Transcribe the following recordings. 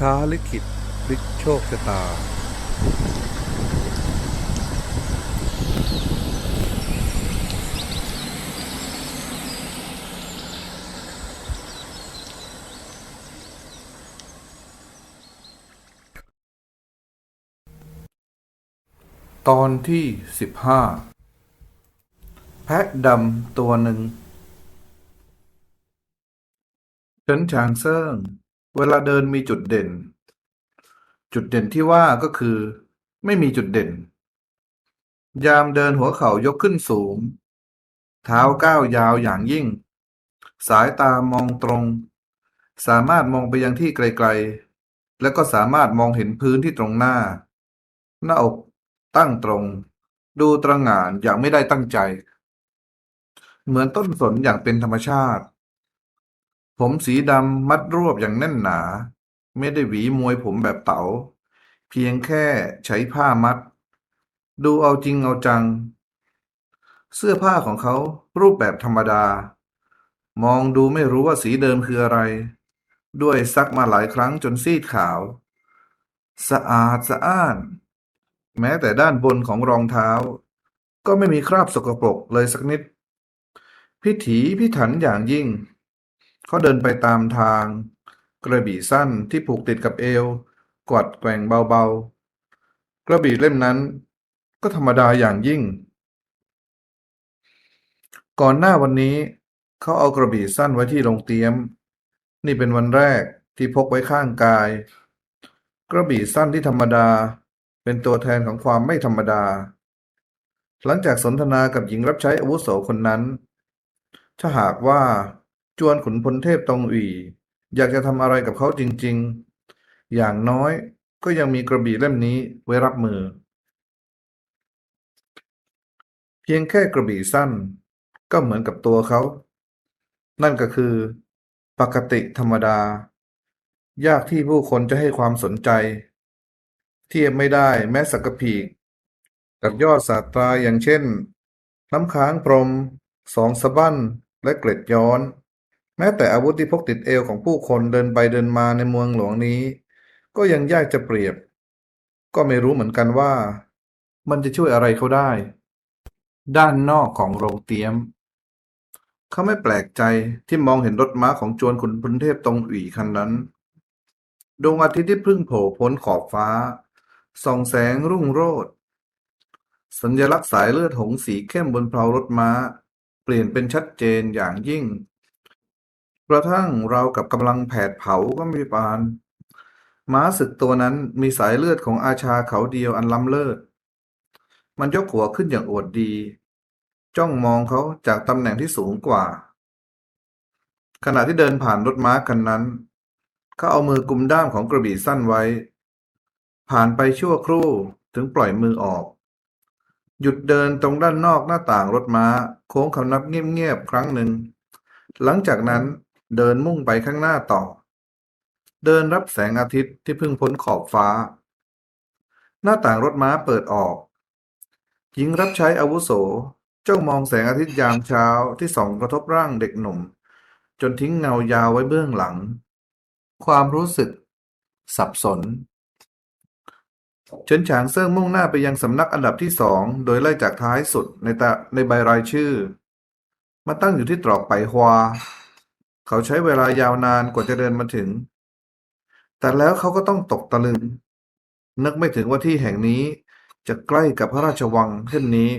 ท้าลิขิตพลิกโชคชะตา ตอนที่สิบห้าแพะดำตัวหนึ่งเฉินฉางเซิ่ง เวลาเดินมีจุดเด่น จุดเด่นที่ว่าก็คือ ไม่มีจุดเด่น ยามเดินหัวเข่ายกขึ้นสูง เท้าก้าวยาวอย่างยิ่ง สายตามองตรง สามารถมองไปยังที่ไกลๆ และก็สามารถมองเห็นพื้นที่ตรงหน้า หน้าอกตั้งตรง ดูตระหง่านอย่างไม่ได้ตั้งใจ เหมือนต้นสนอย่างเป็นธรรมชาติ ผมสีดำมัดรวบอย่างแน่นหนา ไม่ได้หวีมวยผมแบบเต๋า เพียงแค่ใช้ผ้ามัด ดูเอาจริงเอาจัง เสื้อผ้าของเขารูปแบบธรรมดา มองดูไม่รู้ว่าสีเดิมคืออะไร ด้วยซักมาหลายครั้งจนซีดขาว สะอาดสะอ้าน แม้แต่ด้านบนของรองเท้า ก็ไม่มีคราบสกปรกเลยสักนิด พิถีพิถันอย่างยิ่ง เขาเดินไปตามทาง กระบี่สั้นที่ผูกติดกับเอว กวัดแกว่งเบาๆ กระบี่เล่มนั้น ก็ธรรมดาอย่างยิ่ง ก่อนหน้าวันนี้เขาเอากระบี่สั้นไว้ที่โรงเตรียม นี่เป็นวันแรกที่พกไว้ข้างกาย กระบี่สั้นที่ธรรมดาเป็นตัวแทนของความไม่ธรรมดา หลังจากสนทนากับหญิงรับใช้อาวุโสคนนั้น ถ้าหากว่า จวนขุนพลเทพตองอุ๋ยอยากจะทำอะไรกับเขาจริง ๆ อย่างน้อยก็ยังมีกระบี่เล่มนี้ไว้รับมือ เพียงแค่กระบี่สั้น ก็เหมือนกับตัวเขา นั่นก็คือ ปกติธรรมดา ยากที่ผู้คนจะให้ความสนใจ เทียบไม่ได้แม้สักพีกกับยอดศาสตราอย่างเช่น น้ำค้างพรมสองสะบั้นและเกล็ดย้อน แม้แต่อาวุธที่พกติดเอวของผู้คนเดินไปเดินมาในเมืองหลวงนี้ ก็ยังยากจะเปรียบ ก็ไม่รู้เหมือนกันว่า มันจะช่วยอะไรเขาได้ ด้านนอกของโรงเตรียม เขาไม่แปลกใจที่มองเห็นรถม้าของจวนขุนพลเทพตรงอุ๋ยคันนั้น ดวงอาทิตย์ที่เพิ่งโผล่พ้นขอบฟ้า ส่องแสงรุ่งโรจน์สัญลักษณ์สายเลือดหงส์สีเข้มบนเพลารถม้า เปลี่ยนเป็นชัดเจนอย่างยิ่ง กระทั่งเราวกับกำลังแผดเผาก็ไม่ปาน ม้าศึกตัวนั้นมีสายเลือดของอาชาเขาเดียวอันล้ำเลิศ มันยกหัวขึ้นอย่างอวดดี จ้องมองเขาจากตำแหน่งที่สูงกว่า ขณะที่เดินผ่านรถม้าคันนั้น เขาเอามือกุมด้ามของกระบี่สั้นไว้ ผ่านไปชั่วครู่ถึงปล่อยมือออก หยุดเดินตรงด้านนอกหน้าต่างรถม้า โค้งคำนับเงียบๆครั้งหนึ่งหลังจากนั้น เดินมุ่งไปข้างหน้าต่อ เดินรับแสงอาทิตย์ที่เพิ่งพ้นขอบฟ้า หน้าต่างรถม้าเปิดออก หญิงรับใช้อาวุโสจ้องมองแสงอาทิตย์ยามเช้าที่ส่องกระทบร่างเด็กหนุ่ม จนทิ้งเงายาวไว้เบื้องหลัง ความรู้สึก สับสน เฉินฉางเซิ่งมุ่งหน้าไปยังสำนักอันดับที่สองโดยไล่จากท้ายสุดในตาในใบรายชื่อ มาตั้งอยู่ที่ตรอกไปฮวา เขาใช้เวลายาวนานกว่าจะเดินมาถึง แต่แล้วเขาก็ต้องตกตะลึง นึกไม่ถึงว่าที่แห่งนี้จะใกล้กับพระราชวังเช่นนี้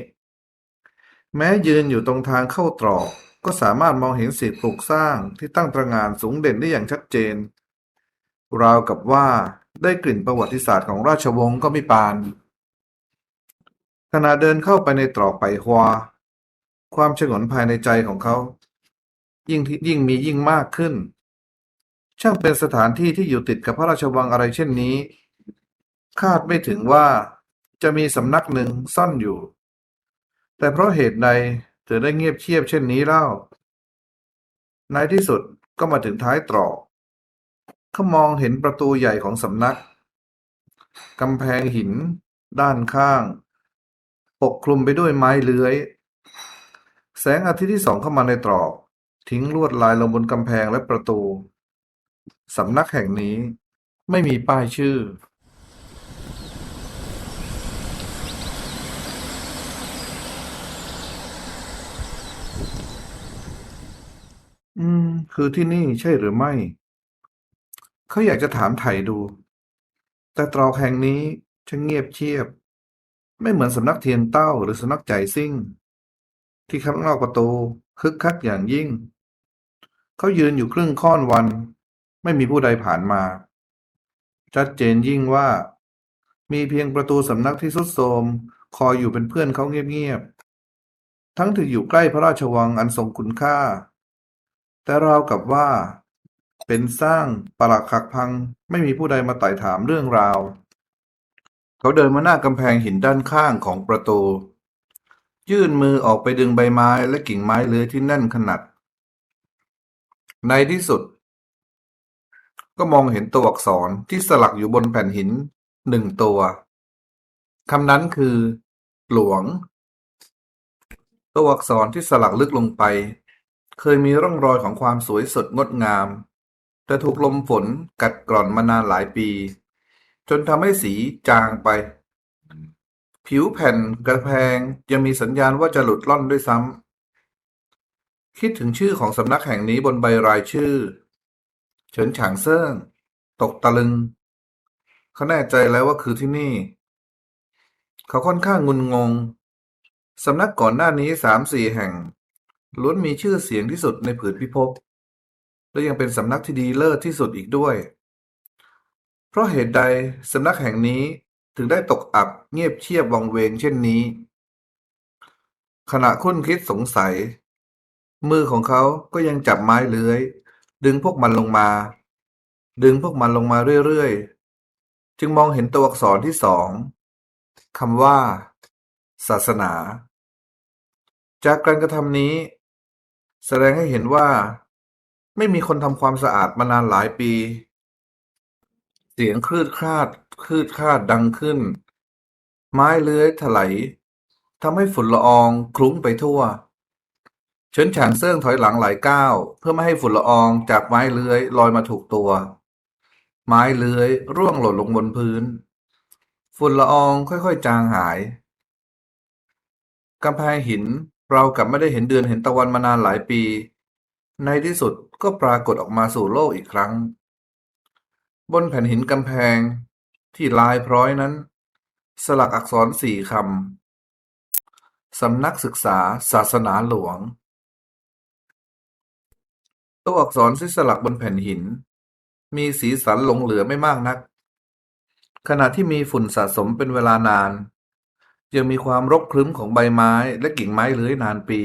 แม้ยืนอยู่ตรงทางเข้าตรอกก็สามารถมองเห็นสิ่งปลูกสร้างที่ตั้งตระงานสูงเด่นได้อย่างชัดเจน ราวกับว่าได้กลิ่นประวัติศาสตร์ของราชวงศ์ก็ไม่ปานขณะเดินเข้าไปในตรอกไปฮวา ความฉงนภายในใจของเขา ยิ่งยิ่งมียิ่งมากขึ้น ช่างเป็นสถานที่ที่อยู่ติดกับพระราชวังอะไรเช่นนี้ คาดไม่ถึงว่าจะมีสำนักหนึ่งซ่อนอยู่ แต่เพราะเหตุใดถึงได้เงียบเชียบเช่นนี้เล่าในที่สุดก็มาถึงท้ายตรอกเขามองเห็นประตูใหญ่ของสำนักกำแพงหิน ด้านข้าง ปกคลุมไปด้วยไม้เลื้อย แสงอาทิตย์ที่ส่องเข้ามาในตรอก ทิ้งลวดลายลงบนกำแพงและประตู สำนักแห่งนี้ไม่มีป้ายชื่ออืม คือที่นี่ใช่หรือไม่ เขาอยากจะถามไถ่ดู แต่ตรอกแห่งนี้ช่างเงียบเชียบ ไม่เหมือนสำนักเทียนเต้าหรือสำนักใจซิ่ง ที่ข้างนอกประตูคึกคักอย่างยิ่ง เขายืนอยู่ครึ่งค่อนวัน ไม่มีผู้ใดผ่านมา ชัดเจนยิ่งว่า มีเพียงประตูสำนักที่ทรุดโทรมคอยอยู่เป็นเพื่อนเขาเงียบๆ ทั้งที่อยู่ใกล้พระราชวังอันทรงคุณค่า แต่ราวกับว่า เป็นสร้างปรักหักพังไม่มีผู้ใดมาไต่ถามเรื่องราว เขาเดินมาหน้ากำแพงหินด้านข้างของประตู ยื่นมือออกไปดึงใบไม้และกิ่งไม้เลื้อยที่แน่นขนาด ในที่สุด ก็มองเห็นตัวอักษรที่สลักอยู่บนแผ่นหินหนึ่งตัวคำนั้นคือ หลวง ตัวอักษรที่สลักลึกลงไป เคยมีร่องรอยของความสวยสดงดงาม แต่ถูกลมฝนกัดกร่อนมานานหลายปี จนทำให้สีจางไป ผิวแผ่นกระแพงยังมีสัญญาณว่าจะหลุดล่อนด้วยซ้ำ คิดถึงชื่อของสำนักแห่งนี้บนใบรายชื่อ เฉินฉางเซิ่ง ตกตะลึง เขาแน่ใจแล้วว่าคือที่นี่ เขาค่อนข้างงุนงง สำนักก่อนหน้านี้สามสี่แห่ง ล้วนมีชื่อเสียงที่สุดในผืนพิภพ และยังเป็นสำนักที่ดีเลิศที่สุดอีกด้วย เพราะเหตุใดสำนักแห่งนี้ถึงได้ตกอับเงียบเชียบวังเวงเช่นนี้ ขณะคุ้นคิดสงสัย มือของเขาก็ยังจับไม้เลื้อย ดึงพวกมันลงมา ดึงพวกมันลงมาเรื่อยๆ จึงมองเห็นตัวอักษรที่สองคำว่า ศาสนา จากการกระทำนี้ แสดงให้เห็นว่า ไม่มีคนทำความสะอาดมานานหลายปี เสียงคลืดคลาดคลืดคลาดดังขึ้น ไม้เลื้อยถลายทำให้ฝุ่นละอองคลุ้งไปทั่ว เฉินฉางเซิ่งถอยหลังหลายก้าว เพื่อไม่ให้ฝุ่นละอองจากไม้เลื้อยลอยมาถูกตัว ไม้เลื้อยร่วงหล่นลงบนพื้น ฝุ่นละอองค่อยๆ จางหายกำแพงหินเรากลับไม่ได้เห็นเดือนเห็นตะวันมานานหลายปี ในที่สุดก็ปรากฏออกมาสู่โลกอีกครั้ง บนแผ่นหินกำแพงที่ลายพร้อยนั้น สลักอักษรสี่คำสำนักศึกษาศาสนาหลวง ตัวอักษรที่สลักบนแผ่นหิน มีสีสันหลงเหลือไม่มากนัก ขณะที่มีฝุ่นสะสมเป็นเวลานาน ยังมีความรกครึ้มของใบไม้และกิ่งไม้เลื้อยนานปี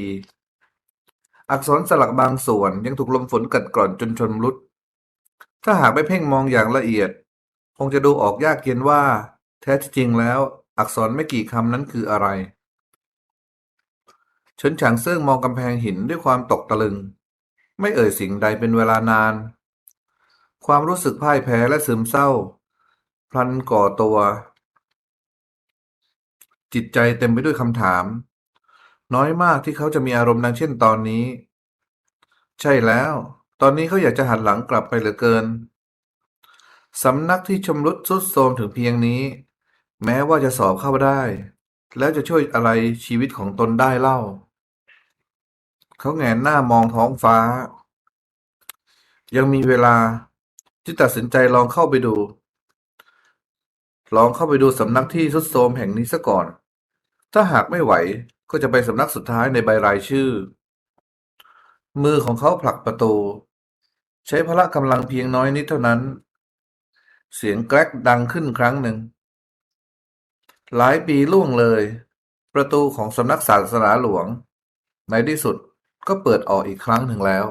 อักษรสลักบางส่วนยังถูกลมฝนกัดกร่อนจนชนรุด ถ้าหากไม่เพ่งมองอย่างละเอียด คงจะดูออกยากเย็นว่า แท้ที่จริงแล้ว อักษรไม่กี่คำนั้นคืออะไรเฉินฉางเซิ่งมองกำแพงหินด้วยความตกตะลึง ไม่เอ่ยสิ่งใดเป็นเวลานาน ความรู้สึกพ่ายแพ้และซึมเศร้า พลันก่อตัว จิตใจเต็มไปด้วยคำถาม น้อยมากที่เขาจะมีอารมณ์ดังเช่นตอนนี้ ใช่แล้ว ตอนนี้เขาอยากจะหันหลังกลับไปเหลือเกินสำนักที่ชำรุดทรุดโทรมถึงเพียงนี้ แม้ว่าจะสอบเข้าได้ แล้วจะช่วยอะไรชีวิตของตนได้เล่า เขาแหงนหน้ามองท้องฟ้า ยังมีเวลาที่ตัดสินใจลองเข้าไปดู ลองเข้าไปดูสำนักที่ทุดโทรมแห่งนี้ซะก่อน ถ้าหากไม่ไหวก็จะไปสำนักสุดท้ายในใบรายชื่อ มือของเขาผลักประตู ใช้พละกำลังเพียงน้อยนิดเท่านั้น เสียงแกรกดังขึ้นครั้งหนึ่ง หลายปีล่วงเลย ประตูของสำนักศาสนาหลวง ในที่สุด ก็เปิดออกอีกครั้งหนึ่งแล้ว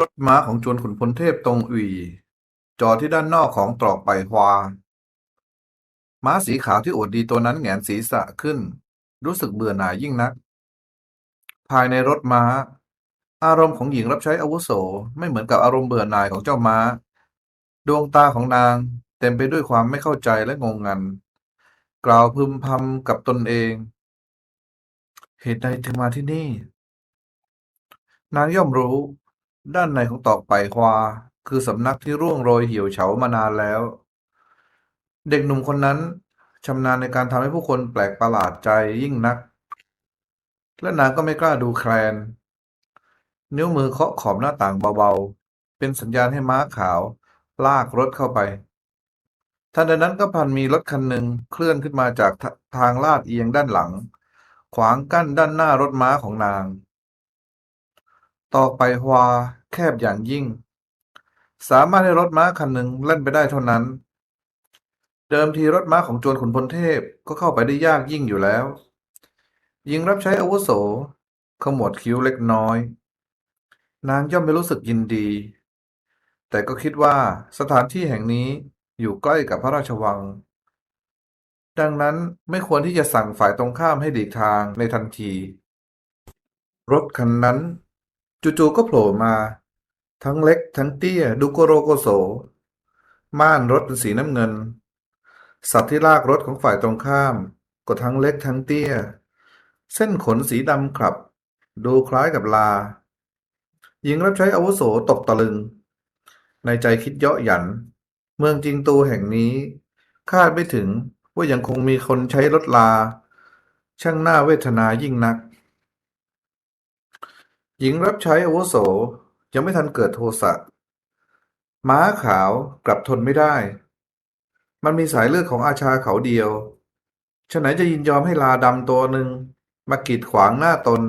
รถม้าของจวนขุนพลเทพตรงอุยจอดที่ด้านนอกของตรอกไปฮวา ม้าสีขาวที่อวดดีตัวนั้นแหงนศีรษะขึ้น รู้สึกเบื่อหน่ายยิ่งนัก ภายในรถม้า อารมณ์ของหญิงรับใช้อาวุโสไม่เหมือนกับอารมณ์เบื่อหน่ายของเจ้าม้า ดวงตาของนางเต็มไปด้วยความไม่เข้าใจและงงงัน กล่าวพึมพำกับตนเอง เหตุใดถึงมาที่นี่ นางย่อมรู้ ด้านในของตอกไปฮวา คือสำนักที่ร่วงโรยเหี่ยวเฉามานานแล้ว เด็กหนุ่มคนนั้นชำนาญในการทำให้ผู้คนแปลกประหลาดใจยิ่งนัก และนางก็ไม่กล้าดูแคลน นิ้วมือเคาะขอบหน้าต่างเบาๆ เป็นสัญญาณให้ม้าขาว ลากรถเข้าไปทันใดนั้นก็พันมีรถคันหนึ่งเคลื่อนขึ้นมาจากททางลาดเอียงด้านหลัง ขวางกั้นด้านหน้ารถม้าของนาง ต่อไปฮวาแคบอย่างยิ่ง สามารถให้รถม้าคันหนึ่งเล่นไปได้เท่านั้น เดิมทีรถม้าของโจรขุนพลเทพก็เข้าไปได้ยากยิ่งอยู่แล้วหญิงรับใช้อาวุโสขมวดคิ้วเล็กน้อย นางย่อมไม่รู้สึกยินดี แต่ก็คิดว่าสถานที่แห่งนี้อยู่ใกล้กับพระราชวัง ดังนั้นไม่ควรที่จะสั่งฝ่ายตรงข้ามให้หลีกทางในทันที รถคันนั้น จู่ๆก็โผล่มา ทั้งเล็กทั้งเตี้ยดูโกโรโกโส ม่านรถเป็นสีน้ำเงิน สัตว์ที่ลากรถของฝ่ายตรงข้าม ก็ทั้งเล็กทั้งเตี้ย เส้นขนสีดำขลับ ดูคล้ายกับลา หญิงรับใช้อาวุโสตกตะลึง ในใจคิดเยาะหยัน เมืองจิงตูแห่งนี้ คาดไม่ถึง ว่ายังคงมีคนใช้รถลา ช่างหน่าเวทนายิ่งนัก หญิงรับใช้อาวุโสยังไม่ทันเกิดโทสะม้าขาวกลับทนไม่ได้ มันมีสายเลือดของอาชาเขาเดียวฉะไหนจะยินยอมให้ลาดำตัวหนึ่งมากีดขวางหน้าตน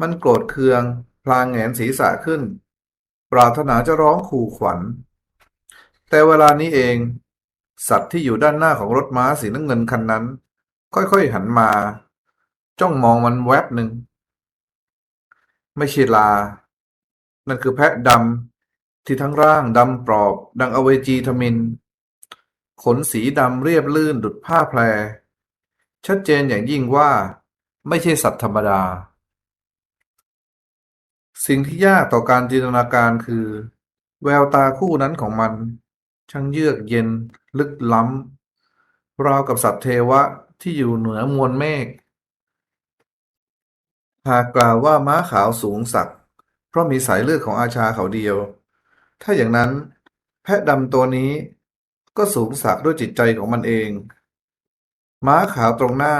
มันโกรธเคือง พลางแหงนศีรษะขึ้น ปรารถนาจะร้องขู่ขวัญ แต่เวลานี้เอง สัตว์ที่อยู่ด้านหน้าของรถม้าสีน้ำเงินคันนั้น ค่อยๆหันมา จ้องมองมันแวบหนึ่ง ไม่ใช่ลา นั่นคือแพะดำที่ทั้งร่างดำปรอบ ดังอเวจีทมิน ขนสีดำเรียบลื่นดุดผ้าแพร ชัดเจนอย่างยิ่งว่า ไม่ใช่สัตว์ธรรมดา สิ่งที่ยากต่อการจินตนาการคือ แววตาคู่นั้นของมัน ช่างเยือกเย็นลึกล้ำ ราวกับสัตว์เทวะที่อยู่เหนือมวลเมฆ หากกล่าวว่าม้าขาวสูงสัก เพราะมีสายเลือดของอาชาเขาเดียว ถ้าอย่างนั้น แพะดำตัวนี้ก็สูงสักด้วยจิตใจของมันเอง ม้าขาวตรงหน้า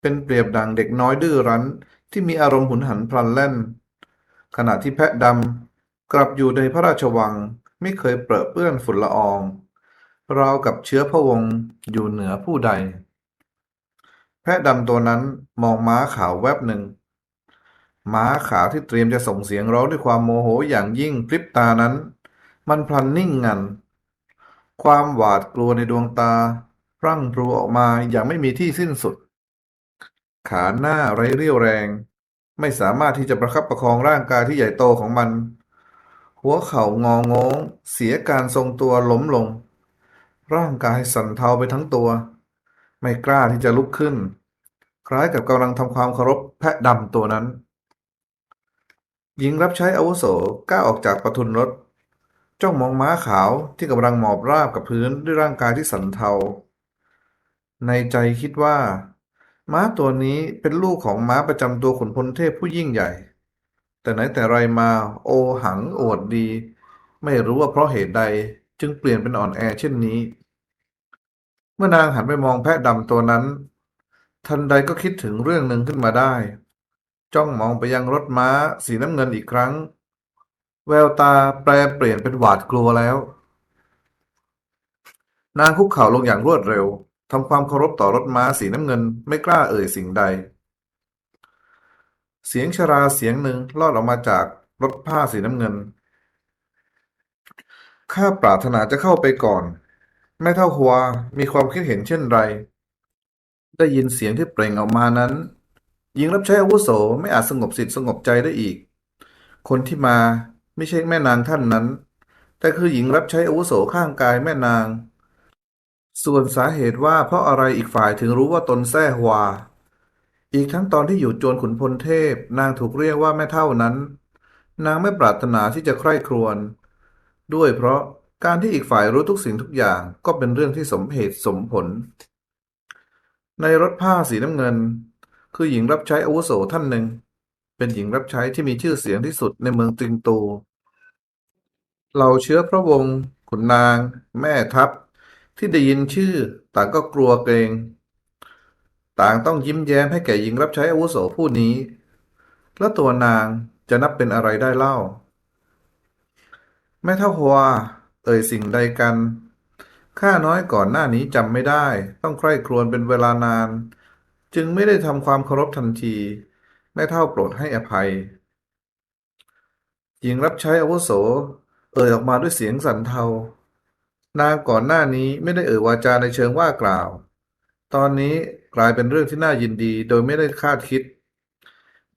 เป็นเปรียบดังเด็กน้อยดื้อรั้นที่มีอารมณ์หุนหันพลันแล่น ขณะที่แพะดำกลับอยู่ในพระราชวัง ม่เคยเปรอะเปื้อนฝุ่นละออง ราวกับเชื้อพระวงศ์อยู่เหนือผู้ใด แพะดำตัวนั้นมองม้าขาวแวบหนึ่ง ม้าขาวที่เตรียมจะส่งเสียงร้องด้วยความโมโหอย่างยิ่งพริบตานั้น มันพลันนิ่งงัน ความหวาดกลัวในดวงตา พรั่งพรูออกมาอย่างไม่มีที่สิ้นสุด ขาหน้าไร้เรี่ยวแรง ไม่สามารถที่จะประคับประคองร่างกายที่ใหญ่โตของมัน หัวเข่างองง เสียการทรงตัวล้มลง ร่างกายสั่นเทาไปทั้งตัว ไม่กล้าที่จะลุกขึ้น คล้ายกับกำลังทำความเคารพแพะดำตัวนั้น หญิงรับใช้อาวุโสก้าวออกจากประทุนรถ จ้องมองม้าขาวที่กำลังหมอบราบกับพื้นด้วยร่างกายที่สั่นเทา ในใจคิดว่า ม้าตัวนี้เป็นลูกของม้าประจำตัวขุนพลเทพผู้ยิ่งใหญ่ แต่ไหนแต่ไรมาโอหังโอดดี ไม่รู้ว่าเพราะเหตุใดจึงเปลี่ยนเป็นอ่อนแอเช่นนี้ เมื่อนางหันไปมองแพะดำตัวนั้น ทันใดก็คิดถึงเรื่องหนึ่งขึ้นมาได้ จ้องมองไปยังรถม้าสีน้ำเงินอีกครั้ง แววตาแปลเปลี่ยนเป็นหวาดกลัวแล้ว นางคุกเข่าลงอย่างรวดเร็วทำความเคารพต่อรถม้าสีน้ำเงินไม่กล้าเอ่ยสิ่งใด เสียงชราเสียงหนึ่งลอดออกมาจากรถผ้าสีน้ำเงิน ข้าปรารถนาจะเข้าไปก่อน แม่เท่าหัวมีความคิดเห็นเช่นไร ได้ยินเสียงที่เปล่งออกมานั้นหญิงรับใช้อาวุโสไม่อาจสงบสิทธิ์สงบใจได้อีก คนที่มาไม่ใช่แม่นางท่านนั้น แต่คือหญิงรับใช้อาวุโสข้างกายแม่นาง ส่วนสาเหตุว่าเพราะอะไรอีกฝ่ายถึงรู้ว่าตนแท้ฮวา อีกทั้งตอนที่อยู่โจรขุนพลเทพ นางถูกเรียกว่าแม่เท่านั้น นางไม่ปรารถนาที่จะใคร่ครวญด้วยเพราะการที่อีกฝ่ายรู้ทุกสิ่งทุกอย่างก็เป็นเรื่องที่สมเหตุสมผล ในรถผ้าสีน้ำเงิน คือหญิงรับใช้อาวุโสท่านหนึ่ง เป็นหญิงรับใช้ที่มีชื่อเสียงที่สุดในเมืองติงตูเหล่าเชื้อพระวงศ์ขุนนาง แม่ทัพ ที่ได้ยินชื่อต่างก็กลัวเกรง ต่างต้องยิ้มแย้มให้แก่หญิงรับใช้อาวุโสผู้นี้ แล้วตัวนางจะนับเป็นอะไรได้เล่า แม่เท่าหัวเอ่ยสิ่งใดกัน ข้าน้อยก่อนหน้านี้จำไม่ได้ ต้องใคร่ครวญเป็นเวลานาน จึงไม่ได้ทำความเคารพทันที แม่เท่าโปรดให้อภัย หญิงรับใช้อาวุโส เอ่ยออกมาด้วยเสียงสั่นเทา นางก่อนหน้านี้ไม่ได้เอ่ยวาจาในเชิงว่ากล่าว ตอนนี้ กลายเป็นเรื่องที่น่ายินดีโดยไม่ได้คาดคิด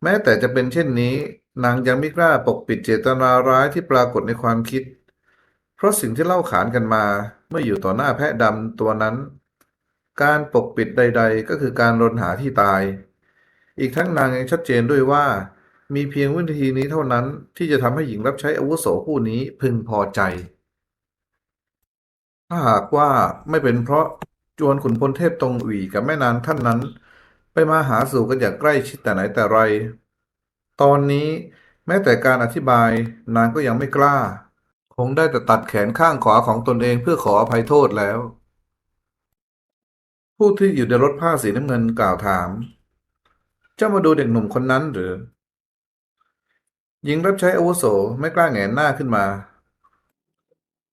แม้แต่จะเป็นเช่นนี้นางยังไม่กล้าปกปิดเจตนาร้ายที่ปรากฏในความคิด เพราะสิ่งที่เล่าขานกันมาเมื่ออยู่ต่อหน้าแพะดำตัวนั้น การปกปิดใด ๆ ก็คือการรนหาที่ตาย อีกทั้งนางยังชัดเจนด้วยว่า มีเพียงวิธีนี้เท่านั้นที่จะทำให้หญิงรับใช้อาวุโสผู้นี้พึงพอใจ ถ้าหากว่าไม่เป็นเพราะ จวนขุนพลเทพตรงหวีกับแม่นางท่านนั้น ไปมาหาสู่กันอย่างใกล้ชิดแต่ไหนแต่ไร ตอนนี้แม้แต่การอธิบายนางก็ยังไม่กล้า คงได้แต่ตัดแขนข้างขวาของตนเองเพื่อขออภัยโทษแล้ว ผู้ที่อยู่ในรถผ้าสีน้ำเงินกล่าวถาม เจ้ามาดูเด็กหนุ่มคนนั้นหรือหญิงรับใช้อาวุโสไม่กล้าแหงนหน้าขึ้นมา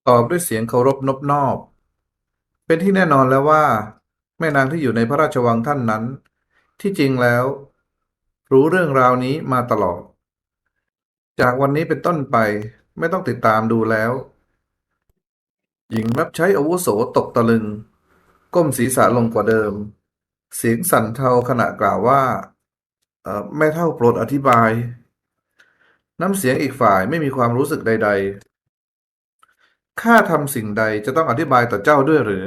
ตอบด้วยเสียงเคารพนบนอบ เป็นที่แน่นอนแล้วว่า แม่นางที่อยู่ในพระราชวังท่านนั้น ที่จริงแล้ว รู้เรื่องราวนี้มาตลอด จากวันนี้เป็นต้นไปไม่ต้องติดตามดูแล้ว หญิงรับใช้อาวุโสตกตะลึง ก้มศีรษะลงกว่าเดิม เสียงสั่นเทาขณะกล่าวว่าเออแม่เท่าโปรดอธิบาย น้ำเสียงอีกฝ่ายไม่มีความรู้สึกใดๆ ข้าทำสิ่งใดจะต้องอธิบายต่อเจ้าด้วยหรือ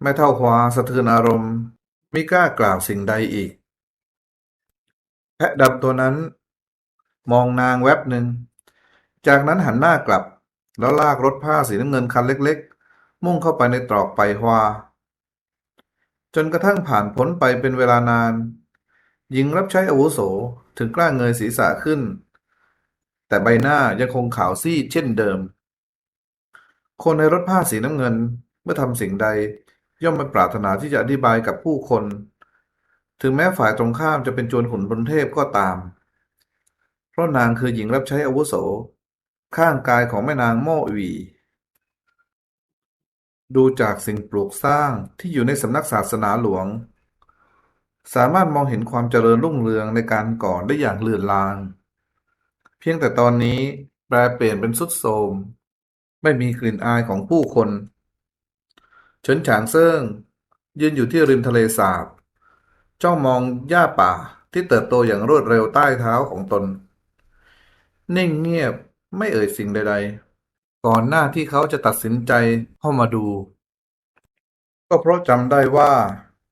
แม่เท่าควาสะเทือนอารมณ์ไม่กล้ากล่าวสิ่งใดอีก แพะดำตัวนั้น มองนางแวบหนึ่ง จากนั้นหันหน้ากลับ แล้วลากรถผ้าสีน้ำเงินคันเล็กๆ มุ่งเข้าไปในตรอกไปฮวาจนกระทั่งผ่านพ้นไปเป็นเวลานาน หญิงรับใช้อาวุโสถึงกล้าเงยศีรษะขึ้น แต่ใบหน้ายังคงขาวซีดเช่นเดิม คนในรถผ้าสีน้ำเงิน เมื่อทำสิ่งใด ย่อมไม่ปรารถนาที่จะอธิบายกับผู้คน ถึงแม้ฝ่ายตรงข้ามจะเป็นโจรขุนบนเทพก็ตาม เพราะนางคือหญิงรับใช้อาวุโส ข้างกายของแม่นางโม่หวี ดูจากสิ่งปลูกสร้างที่อยู่ในสำนักศาสนาหลวง สามารถมองเห็นความเจริญรุ่งเรืองในการก่อได้อย่างเลือนลาง เพียงแต่ตอนนี้แปลเปลี่ยนเป็นสุดโทม ไม่มีกลิ่นอายของผู้คนเฉินฉางเซิ่งยืนอยู่ที่ริมทะเลสาบ จ้องมองหญ้าป่าที่เติบโตอย่างรวดเร็วใต้เท้าของตน นิ่งเงียบไม่เอ่ยสิ่งใด ๆ ก่อนหน้าที่เขาจะตัดสินใจเข้ามาดู ก็เพราะจำได้ว่า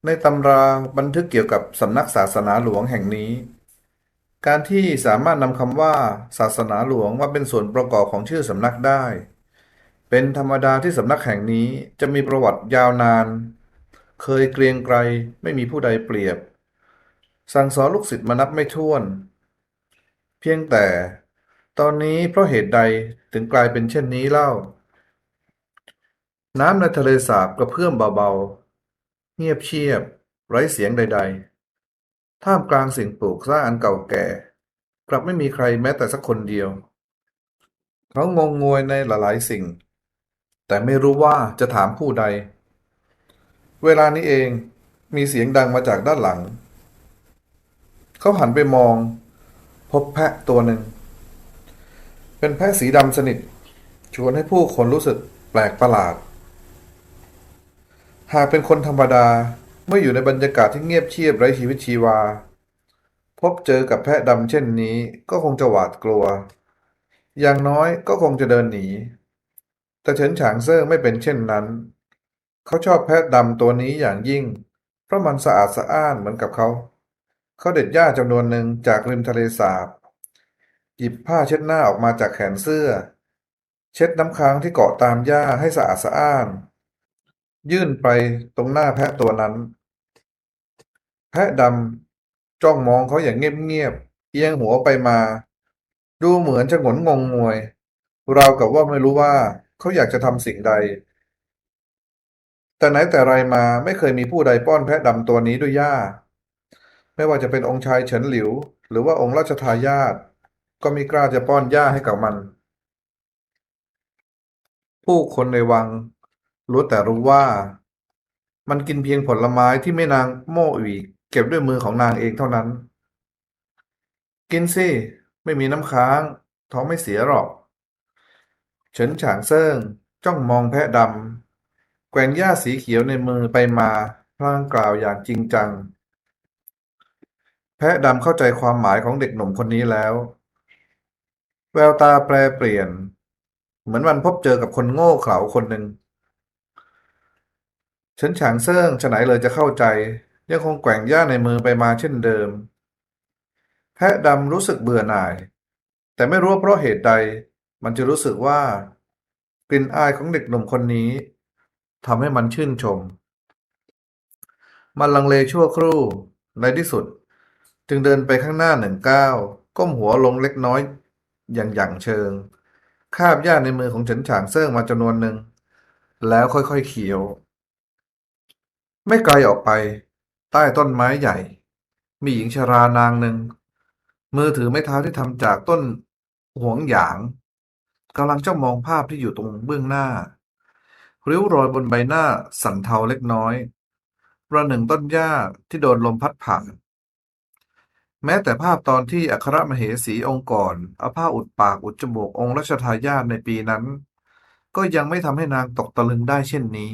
ในตำราบันทึกเกี่ยวกับสำนักศาสนาหลวงแห่งนี้ การที่สามารถนำคำว่า ศาสนาหลวงมาเป็นส่วนประกอบของชื่อสำนักได้ เป็นธรรมดาที่สำนักแห่งนี้จะมีประวัติยาวนาน เคยเกรียงไกรไม่มีผู้ใดเปรียบ สั่งสอนลูกศิษย์มานับไม่ถ้วน เพียงแต่ตอนนี้เพราะเหตุใดถึงกลายเป็นเช่นนี้เล่า น้ำในทะเลสาบกระเพื่อมเบาๆ เงียบเชียบ ไร้เสียงใด ๆ ท่ามกลางสิ่งปลูกสร้างอันเก่าแก่ กลับไม่มีใครแม้แต่สักคนเดียว เขางงงวยในหลายๆสิ่ง แต่ไม่รู้ว่าจะถามผู้ใด เวลานี้เองมีเสียงดังมาจากด้านหลัง เขาหันไปมอง พบแพะตัวหนึ่ง เป็นแพะสีดำสนิท ชวนให้ผู้คนรู้สึกแปลกประหลาด หากเป็นคนธรรมดาเมื่ออยู่ในบรรยากาศที่เงียบเชียบไร้ชีวิตชีวา พบเจอกับแพะดำเช่นนี้ก็คงจะหวาดกลัว อย่างน้อยก็คงจะเดินหนี แต่เฉินฉางเซิ่งไม่เป็นเช่นนั้น เขาชอบแพะดำตัวนี้อย่างยิ่ง เพราะมันสะอาดสะอ้านเหมือนกับเขา เขาเด็ดหญ้าจำนวนหนึ่งจากริมทะเลสาบ หยิบผ้าเช็ดหน้าออกมาจากแขนเสื้อ เช็ดน้ำค้างที่เกาะตามหญ้าให้สะอาดสะอ้าน ยื่นไปตรงหน้าแพะตัวนั้น แพะดำจ้องมองเขาอย่างเงียบๆเอียงหัวไปมา ดูเหมือนจะหงนงงงวย เรากับว่าไม่รู้ว่า เขาอยากจะทำสิ่งใด แต่ไหนแต่ไรมาไม่เคยมีผู้ใดป้อนแพะดำตัวนี้ด้วยหญ้า ไม่ว่าจะเป็นองค์ชายเฉินหลิว หรือว่าองค์ราชทายาทก็มิกล้าจะป้อนหญ้าให้กับมัน ผู้คนในวังรู้แต่รู้ว่า มันกินเพียงผลไม้ที่แม่นางโม่อีเก็บด้วยมือของนางเองเท่านั้น กินสิ ไม่มีน้ำค้าง ท้องไม่เสียหรอก เฉินฉางเซิ่งจ้องมองแพะดำ แกว่งหญ้าสีเขียวในมือไปมาพลางกล่าวอย่างจริงจัง แพะดำเข้าใจความหมายของเด็กหนุ่มคนนี้แล้ว แววตาแปรเปลี่ยน เหมือนมันพบเจอกับคนโง่เขลาคนหนึ่งเฉินฉางเซิ่งฉะไหนเลยจะเข้าใจ ยังคงแกว่งหญ้าในมือไปมาเช่นเดิม แพะดำรู้สึกเบื่อหน่าย แต่ไม่รู้เพราะเหตุใด มันจะรู้สึกว่ากลิ่นอายของเด็กหนุ่มคนนี้ทำให้มันชื่นชม มันลังเลชั่วครู่ ในที่สุด จึงเดินไปข้างหน้าหนึ่งก้าวก้มหัวลงเล็กน้อย อย่างหยั่งเชิง คาบหญ้าในมือของเฉินฉางเซิ่งมาจำนวนหนึ่ง แล้วค่อยๆเคี้ยว ไม่ไกลออกไป ใต้ต้นไม้ใหญ่ มีหญิงชรานางหนึ่ง มือถือไม้เท้าที่ทำจากต้นหวงหยาง กำลังจ้องมองภาพที่อยู่ตรงเบื้องหน้า ริ้วรอยบนใบหน้าสั่นเทาเล็กน้อย ประหนึ่งต้นหญ้าที่โดนลมพัดผ่าน แม้แต่ภาพตอนที่อัครมเหสีองค์ก่อนเอาผ้าอุดปากอุดจมูกองค์รัชทายาทในปีนั้น ก็ยังไม่ทำให้นางตกตะลึงได้เช่นนี้